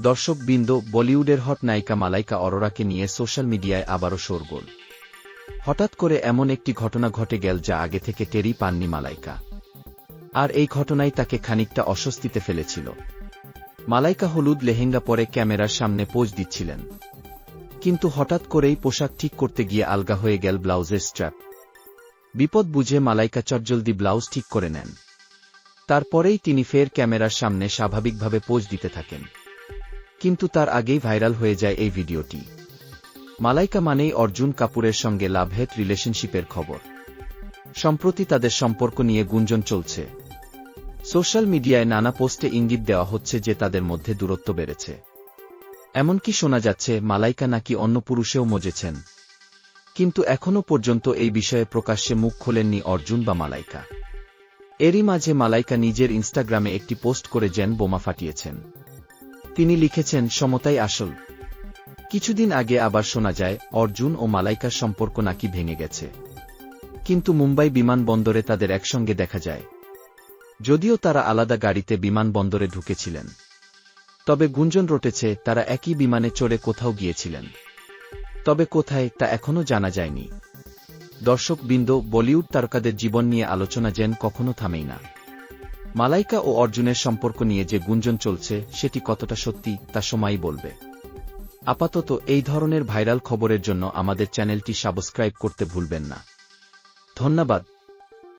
দর্শকবৃন্দ, বলিউডের হট নায়িকা মালাইকা অরোরাকে নিয়ে সোশ্যাল মিডিয়ায় আবারও শোরগোল। হঠাৎ করে এমন একটি ঘটনা ঘটে গেল যা আগে থেকে টেরি পাননি মালাইকা। আর এই ঘটনাই তাকে খানিকটা অস্বস্তিতে ফেলেছিল। মালাইকা হলুদ লেহেঙ্গা পরে ক্যামেরার সামনে পোজ দিচ্ছিলেন। কিন্তু হঠাৎ করেই পোশাক ঠিক করতে গিয়ে আলগা হয়ে গেল ব্লাউজের স্ট্র্যাপ বিপদ বুঝে মালাইকা চটজলদি ব্লাউজ ঠিক করে নেন। তারপরেই তিনি ফের ক্যামেরার সামনে স্বাভাবিকভাবে পোজ দিতে থাকেন। কিন্তু তার আগেই ভাইরাল হয়ে যায় এই ভিডিওটি। মালাইকা মানেই অর্জুন কাপুরের সঙ্গে লাভহেট রিলেশনশিপের খবর। সম্প্রতি তাদের সম্পর্ক নিয়ে গুঞ্জন চলছে। সোশ্যাল মিডিয়ায় নানা পোস্টে ইঙ্গিত দেওয়া হচ্ছে যে তাদের মধ্যে দূরত্ব বেড়েছে। এমনকি শোনা যাচ্ছে, মালাইকা নাকি অন্য পুরুষেও মজেছেন। কিন্তু এখনও পর্যন্ত এই বিষয়ে প্রকাশ্যে মুখ খোলেননি অর্জুন বা মালাইকা। এরই মাঝে মালাইকা নিজের ইনস্টাগ্রামে একটি পোস্ট করে জেন বোমা ফাটিয়েছেন। তিনি লিখেছেন, সমতাই আসল। কিছুদিন আগে আবার শোনা যায়, অর্জুন ও মালাইকার সম্পর্ক নাকি ভেঙে গেছে। কিন্তু মুম্বাই বিমানবন্দরে তাদের একসঙ্গে দেখা যায়। যদিও তারা আলাদা গাড়িতে বিমানবন্দরে ঢুকেছিলেন। তবে গুঞ্জন রটেছে, তারা একই বিমানে চড়ে কোথাও গিয়েছিলেন। তবে কোথায়, তা এখনও জানা যায়নি। দর্শকবৃন্দ, বলিউড তারকাদের জীবন নিয়ে আলোচনা যেন কখনো থামেই না। মালাইকা ও অর্জুনের সম্পর্ক নিয়ে যে গুঞ্জন চলছে, সেটি কতটা সত্যি, তা সময়ই বলবে। আপাতত এই ধরনের ভাইরাল খবরের জন্য আমাদের চ্যানেলটি সাবস্ক্রাইব করতে ভুলবেন না। ধন্যবাদ।